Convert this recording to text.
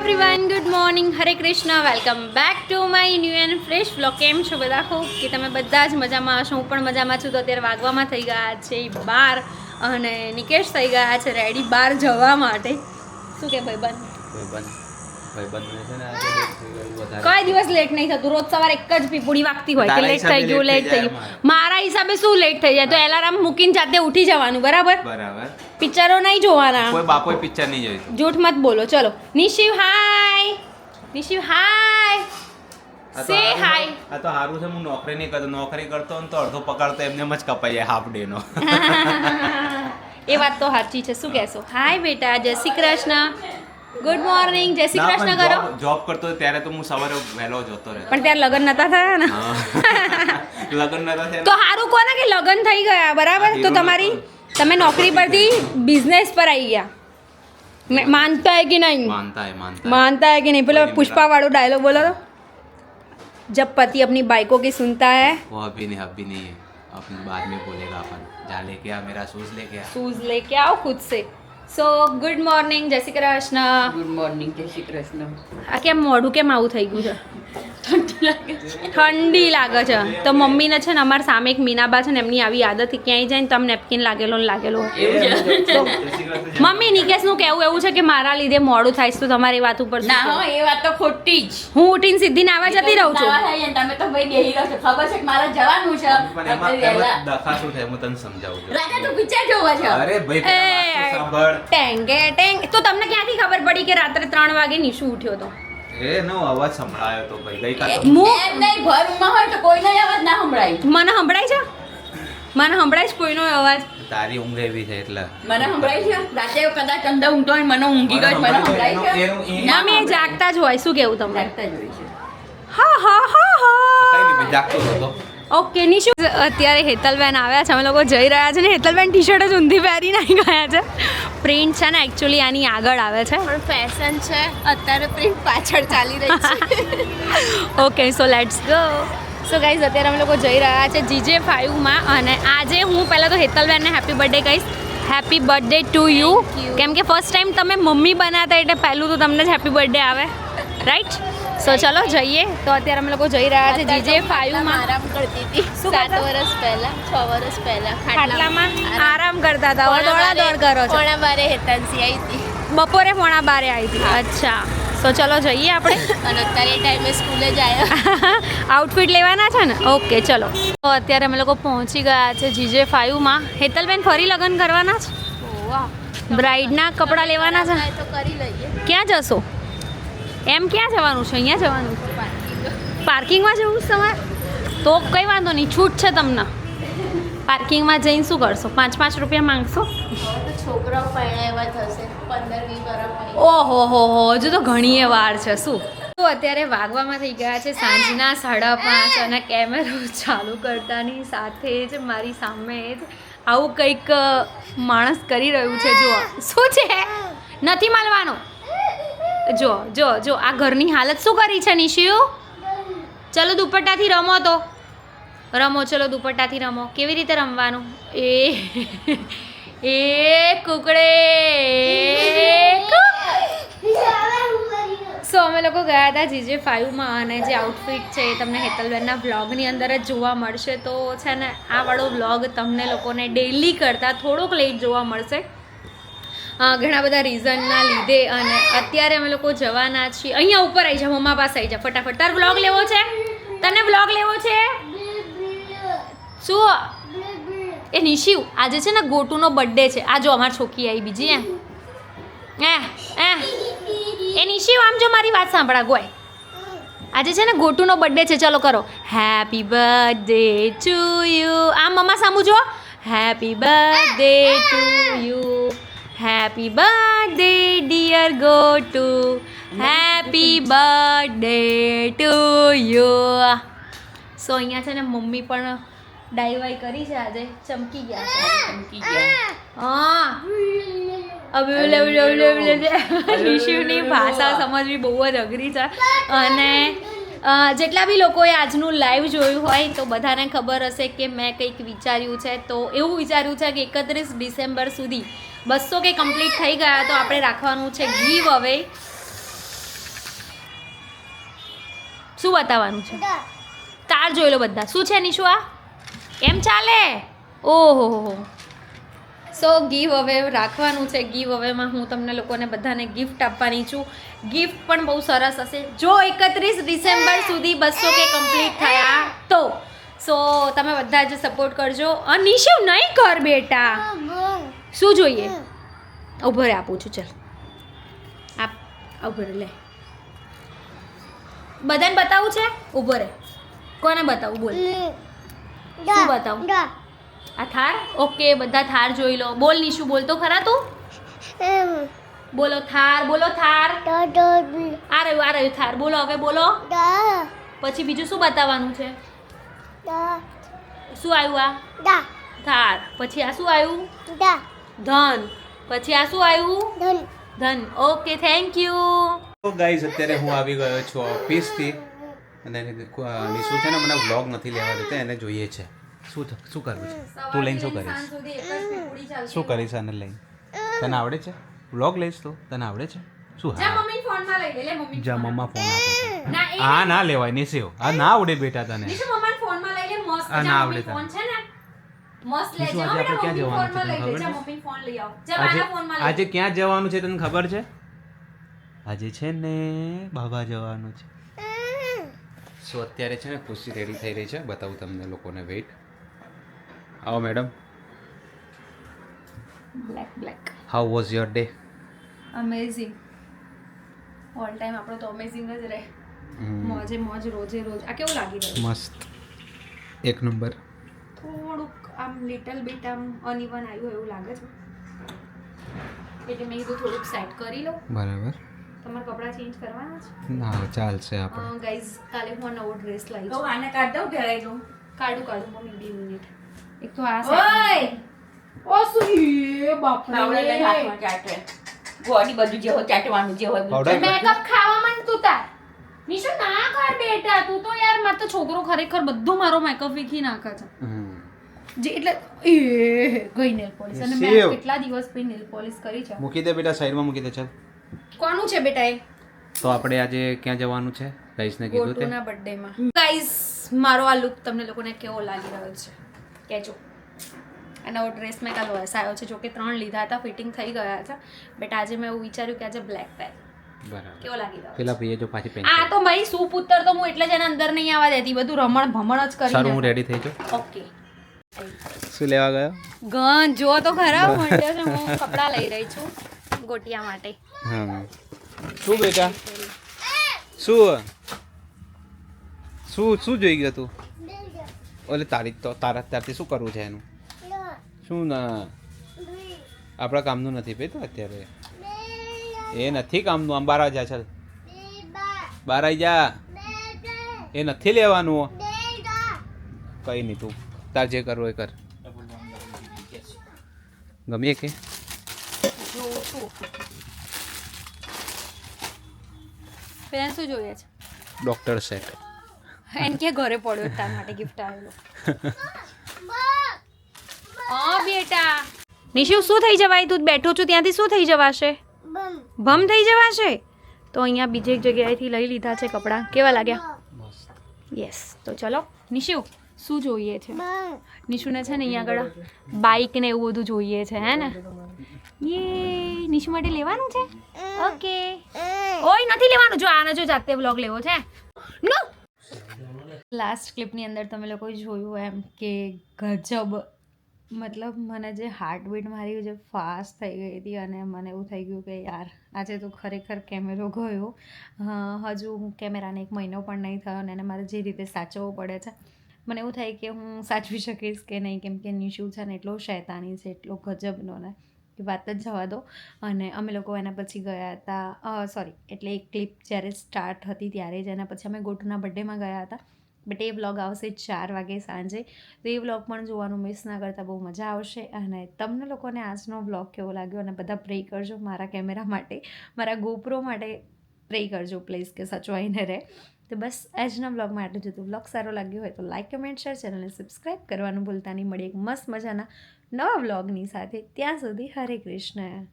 Everyone good morning Hare Krishna welcome back to my new and fresh vlog કેમ છો બધા? ખૂબ કે તમે બધા જ મજામાં હશો. હું પણ મજામાં છું. તો અત્યારે વાગવામાં થઈ ગયા છે બાર અને નિકેશ થઈ ગયા છે રેડી બહાર જવા માટે. શું કે ભાઈબંધ ભાઈબંધ ભાઈબંધને છે ને આજે late થઈ ગયું વધારે. કોઈ દિવસ લેટ નહીં થતું? રોજ સવારે એક જ પીપુડી વાગતી હોય કે લેટ થઈ ગયું લેટ થઈ ગયું. મારા. હિસાબે શું લેટ થઈ જાય? તો એલાર્મ મૂકીને જાતે ઉઠી જવાનું બરાબર? બરાબર. પિક્ચરો નહીં જોવાના. કોઈ બાપોય પિક્ચર નહીં જોઈ. જૂઠ મત બોલો. ચલો. નિશિવ હાય નિશિવ હાય સે હાય આ તો હારું છે હું નોકરી નહીં કરતો નોકરી કરતો ને તો અડધો પગાર તો એમને એમ જ કપાઈ જાય હાફ ડે નો. એ વાત તો સાચી છે. શું કહેશો? હાય બેટા. જય શ્રી કૃષ્ણ. ગુડ મોર્નિંગ જય શ્રી કૃષ્ણ કરો જોબ કરતો હતો ત્યારે તો હું સવારે વહેલો જતો રહેતો પણ ત્યારે લગ્ન નતા થયા ને હા. લગ્ન નતા થયા તો સારું કોને કે લગ્ન થઈ ગયા બરાબર હા, તો હીરો તમારી નતો. તમે નોકરી પરથી બિઝનેસ પર આવી ગયા મે- માનતા હે કે નહીં માનતા હે માનતા હે. मानता है कि नहीं पेलो कोई नहीं पुष्पा वालो डायलॉग बोलो तो जब पति अपनी बाइकों की सुनता है वो अभी नहीं अभी नहीं है अपन बाद में बोलेगा अपन जा लेके आ मेरा शूज लेके आ शूज लेके आओ खुद से સો ગુડ મોર્નિંગ જય શ્રી કૃષ્ણ ગુડ મોર્નિંગ જય શ્રી કૃષ્ણ આ કેમ મોઢું કેમ આવું થઈ ગયું છે? ઠંડી લાગે છે. તો મમ્મીને છે ને અમારા સામે એક મીનાબા છે ને એમની આવી આદત ક્યાંય જાય ને તમે નેપકિન લાગેલો ને લાગેલો મમ્મી નિકેશનું કહેવું એવું છે કે મારા લીધે મોડું થાય છે તો તમારી વાત ઉપર ના હો એ વાત તો ખોટી જ. હું ઉઠીને સીધી નાવા જતી રહું છું. ને તમે તો ભાઈ બેહી રહો છો. ખબર છે કે મારે જવાનું છે. પણ એમાં આપણે દખા શું થાય? હું તને સમજાવું છું. રાતે તું પિક્ચર જોવા છે અરે ભાઈ સાંભળ. ટેંગે ટેંગ. તો તમને ક્યાંથી ખબર પડી કે રાત્રે ત્રણ વાગે નિશુ ઉઠ્યો તો? એ અવાજ સંભળાયો તો ભાઈ ગઈકાલે એ- નહીં ઘર હોય તો કોઈનો અવાજ ના સંભળાય. મને સંભળાય છે? મને સંભળાય છે કોઈનો અવાજ? તારી ઊંઘ એવી છે એટલે. મને સંભળાય છે? રાતે કદાચ અંદર ઊંઘતો હોય મને ઊંઘી ગયો મને સંભળાય છે? એનું- એનું- ના, મેં જાગતા જ હોય શું કેવું તમને? જાગતા જ હોય છે. હા હા હા હા. જાગતો હતો? ઓકે નિશુ અત્યારે હેતલબેન આવ્યા છે. અમે લોકો જઈ રહ્યા છે ને હેતલબેન ટી શર્ટ જ ઊંધી પહેરીને આવી ગયા છે. પ્રિન્ટ છે ને એકચ્યુઅલી આની આગળ આવે છે. પણ ફેશન છે અત્યારે પ્રિન્ટ પાછળ ચાલી રહી છે. Okay so let's go so guys અત્યારે અમે લોકો જઈ રહ્યા છે જીજે ફાઇવમાં અને આજે હું પહેલાં તો હેતલબેનને હેપી બર્થડે કહીશ. હેપી બર્થડે ટુ યુ કેમ કે ફર્સ્ટ ટાઈમ તમે મમ્મી બનાતા એટલે પહેલું તો તમને જ હેપી બર્થડે આવે. રાઈટ સો ચલો જઈએ. તો અત્યારે અમે લોકો જઈ રહ્યા છે જીજે ફાઇવમાં આરામ કરતી હતી. સાત? વર્ષ પહેલા છ વર્ષ પહેલા ખાટલામાં આરામ. કરતા હતા. હવે દોડા દોડ કરો છો. પોણા બારે હેતાંસી આવી હતી. બપોરે પોણા બારે આવી હતી. અચ્છા. સો ચલો જઈએ આપણે. અને અત્યારે ટાઈમે સ્કૂલે જ આવ્યા આઉટફિટ લેવાના છે ને? ઓકે ચલો. તો અત્યારે અમે લોકો પહોંચી ગયા છે જીજે ફાઈવમાં હેતલબેન ફરી લગ્ન કરવાના છે? બ્રાઇડના કપડાં લેવાના છે? તો કરી લઈએ. ક્યાં જશો? એમ ક્યાં જવાનું છે? અહીંયા જવાનું છે? પાર્કિંગમાં જવું છે તમારે? તો કંઈ વાંધો નહીં, છૂટ છે તમને. પાર્કિંગમાં જઈને શું કરશો? પાંચ પાંચ રૂપિયા માંગશો? છોકરાઓ પરણાવ્યા થશે પંદર ઓહો, હો હો હજુ તો ઘણી વાર છે, શું? તો અત્યારે વાગવામાં થઈ ગયા છે સાંજના સાડા પાંચ અને કેમેરો ચાલુ કરતાની સાથે જ મારી સામે જ આવું કંઈક માણસ કરી રહ્યું છે જો શું છે? નથી મળવાનું જો જો જો, આ ઘરની હાલત શું કરી છે નિશિયુ? ચલો દુપટ્ટાથી રમો તો. રમો, ચલો દુપટ્ટાથી રમો. કેવી રીતે રમવાનું? એ એ કુકડે. સો, અમે લોકો ગયા હતા જીજે ફાઈવમાં અને જે આઉટફિટ છે એ તમને હેતલબેનના વ્લોગની અંદર જ જોવા મળશે. તો છે ને, આ વાળો વ્લોગ તમને લોકોને ડેલી કરતાં થોડોક લેટ જોવા મળશે. ઘણા બધા રીઝનના લીધે અને અત્યારે અમે લોકો જવાના છીએ. અહીંયા ઉપર આવી જા, મમ્મા પાસે આવી જા, ફટાફટ. તાર વ્લોગ લેવો છે? તને વ્લોગ લેવો છે? શું? એ નિશિવ, આજે છે ને ગોટુનો બર્થડે છે. આ જો અમારી છોકરી આવી, બીજી એમ. એ એ એ નિશિવ, આમ જો મારી વાત સાંભળા, ગોય. આજે છે ને ગોટુનો બર્થડે છે, ચલો કરો. હેપી બર્થડે ટુ યુ આમ, મમ્મા સામુ જો happy birthday to you happy birthday dear Gotu happy birthday to you so અહીંયા છે ને મમ્મી પણ ડાઈવાઈ કરી છે આજે. ચમકી ગયા છે. ચમકી ગયા. હા. હવે નિશિવની ભાષા સમજવી બહુ જ અઘરી છે. અને જેટલા બી લોકોએ આજનું લાઈવ જોયું હોય તો બધાને ખબર હશે કે મેં કંઈક વિચાર્યું છે. તો એવું વિચાર્યું છે કે એકત્રીસ ડિસેમ્બર સુધી બસો કે કમ્પ્લીટ થઈ ગયા તો આપણે રાખવાનું છે ગીવ હવે શું બતાવવાનું છે? તાર જોઈ લો બધા. શું છે નિશુ આ? એમ ચાલે? ઓહો હો સો ગીવ હવે રાખવાનું છે. ગીવ હવેમાં હું તમને લોકોને બધાને ગિફ્ટ આપવાની છું. ગિફ્ટ પણ બહુ સરસ હશે. જો એકત્રીસ ડિસેમ્બર સુધી બસો કે કમ્પ્લીટ થયા તો. સો તમે બધા જ સપોર્ટ કરજો. અનિશુ નિશુ નહીં કર બેટા. શું જોઈએ? ઊભો રે આપું છું ચાલ. આપ ઊભો રે લે. બધાને બતાવું છે? ઊભો રે. કોને બતાવું? બોલ. શું બતાવું? આ થાર? ઓકે બધા થાર જોઈ લો. બોલ નિશુ બોલતો ખરા તું? બોલો થાર બોલો થાર. આ રહ્યું આ રહ્યું થાર. બોલો હવે બોલો. પછી બીજું શું બતાવવાનું છે? શું આવ્યું આ? થાર. પછી આ શું આવ્યું? ધન. પછી આ શું આવ્યું? ધન. ધન. ઓકે થેન્ક યુ તો ગાઈઝ અત્યારે હું આવી ગયો છું ઓફિસથી અને નિશુ છે ને મને વ્લોગ નથી લેવા દેતા એને જોઈએ છે. શું થ- શું કરવું છે? તું લઈને શું કરીશ? શું કરીશ આને લઈને? તને આવડે છે? વ્લોગ લઈશ તો? તને આવડે છે? શું જા હા મમ્મી ફોનમાં લઈ લે લે મમ્મી જા મમ્મા ફોન આપે હા ના એ આ ના લેવાય નિશુ. આ ના આવડે બેટા તને. નિશુ મમ્માને ફોનમાં લઈ લે મસ્ત આ ના આવડે તને. આજે ક્યાં જવાનું છે તને ખબર છે? આજે છે ને બાબા જવાનું છે. સો અત્યારે છે ને ખુશી રેડી થઈ રહી છે. બતાવું તમને લોકોને વેઇટ આવો madam black black how was your day amazing all time આપણો તો અમેઝિંગ જ રહે. મોજે મોજ રોજે રોજ. આ કેવું લાગી રહ્યું મસ્ત. એક નંબર આમ લિટલ બિટ આમ અનઇવન આવ્યું એવું લાગે છે. એટલે મેં કીધું થોડુંક સેટ કરી લો બરાબર. તમારા કપડાં ચેન્જ કરવાના છે? ના ચાલશે આપણે ગાઈઝ કાલે હું નવો ડ્રેસ લાવી તો આને કાઢ દઉં પહેરાઈ દઉં કાઢું કાઢું મમ્મી બે મિનિટ એક તો આ ઓય! ઓ એ પાવડર લઈને હાથમાં ચાટે બોડી બધું જે હોય ચાટવાનું જે હોય મેકઅપ ખાવા માંડ તું તાર. નિશુ ના કર બેટા તું તો યાર મારો તો છોકરો ખરેખર બધું મારો મેકઅપ વીખી નાખે છે. હમ. જે એટલે એ ગઈ નેલ પોલિશ અને મેં કેટલા દિવસ પછી નેલ પોલિશ કરી છે? મૂકી દે બેટા સાઈડમાં મૂકી દે ચાલ. કોનું છે બેટા એ? તો આપણે આજે ક્યાં જવાનું છે? ગાઈસને કીધું તે. ગોટુના બર્થડેમાં ગાઈસ મારો આ લુક તમને લોકોને કેવો લાગી રહ્યો છે? કહેજો. અને નવો ડ્રેસ મેં કાલ વસાયો છે જોકે ત્રણ લીધા હતા ફિટિંગ થઈ ગયા હતા. બટ આજે મેં એવું વિચાર્યું કે આજે બ્લેક પહેર બરાબર. કેવો લાગી રહ્યો પેલા ભાઈએ જો પાછી પેન્ટ આ તો મારી સુપુત્ર તો હું એટલે જ એના અંદર નહીં આવવા દેતી. બધું રમણ ભમણ જ કરી સારું હું રેડી થઈ જાઉં. ઓકે શું લેવા ગયો? ગન જો તો ખરા છે હું કપડાં લઈ રહી છું ગોટિયા માટે. હા. શું બેટા? શું? શું શું જોઈ ગયો તું? ઓલે તારી તો તારા અત્યારથી શું કરવું છે એનું? શું ના? આપણા કામનું નથી ભાઈ તો અત્યારે? એ નથી કામનું આમ બાર જા ચાલ. બાર આવી જા. એ નથી લેવાનું. કઈ નહીં તું. તાર જે કરવું એ કર. ગમીએ કે? પેન શું જોઈએ છે? ડોક્ટર સેટ એન કે ઘરે પડ્યો તાર માટે ગિફ્ટ આવેલો. હા બેટા. નિશિવ શું થઈ જવાય? તું બેઠો છું ત્યાંથી શું થઈ જવાશે? ભમ. થઈ જવાશે? તો અહીંયા બીજી એક જગ્યાએથી લઈ લીધા છે કપડાં. કેવા લાગ્યા? યસ તો ચલો. નિશિવ શું જોઈએ છે? નિશુને છે ને અહીંયા આગળ બાઇક ને એવું બધું જોઈએ છે હે ને? યે નિશુ માટે લેવાનું છે? ઓકે. ઓય નથી લેવાનું. જો આને જો જાતે વ્લોગ લેવો છે. નો! લાસ્ટ ક્લિપની અંદર તમે લોકોએ જોયું એમ કે ગજબ મતલબ મને જે હાર્ટબીટ મારી જે ફાસ્ટ થઈ ગઈ હતી અને મને એવું થઈ ગયું કે યાર આજે તો ખરેખર કેમેરો ગયો. હજુ હું કેમેરાને એક મહિનો પણ નહીં થયો અને એને મારે જે રીતે સાચવવો પડે છે. મને એવું થાય કે હું સાચવી શકીશ કે નહીં, કેમ કે નિશુ છે ને એટલો શૈતાની છે, એટલો ગજબનો ને, કે વાત જ જવા દો. અને અમે લોકો એના પછી ગયા હતા સોરી એટલે એક ક્લિપ જ્યારે સ્ટાર્ટ હતી ત્યારે જ, એના પછી અમે ગોટુના બર્થડેમાં ગયા હતા. બટ એ વ્લોગ આવશે ચાર વાગે સાંજે. તો એ વ્લોગ પણ જોવાનું મિસ ના કરતા બહુ મજા આવશે. અને તમને લોકોને આજનો વ્લોગ કેવો લાગ્યો? અને બધા પ્રે કરજો મારા કેમેરા માટે, મારા ગોપરો માટે પ્રે કરજો પ્લીઝ કે સચવાઈને રહે. તો બસ આજના વ્લોગમાં આટલું જ હતું. વ્લોગ સારો લાગ્યો હોય તો લાઇક કમેન્ટ શેર ચેનલને સબસ્ક્રાઈબ કરવાનું ભૂલતા નહીં. મળી એક મસ્ત મજાના નવા વ્લોગની સાથે. ત્યાં સુધી હરે કૃષ્ણ.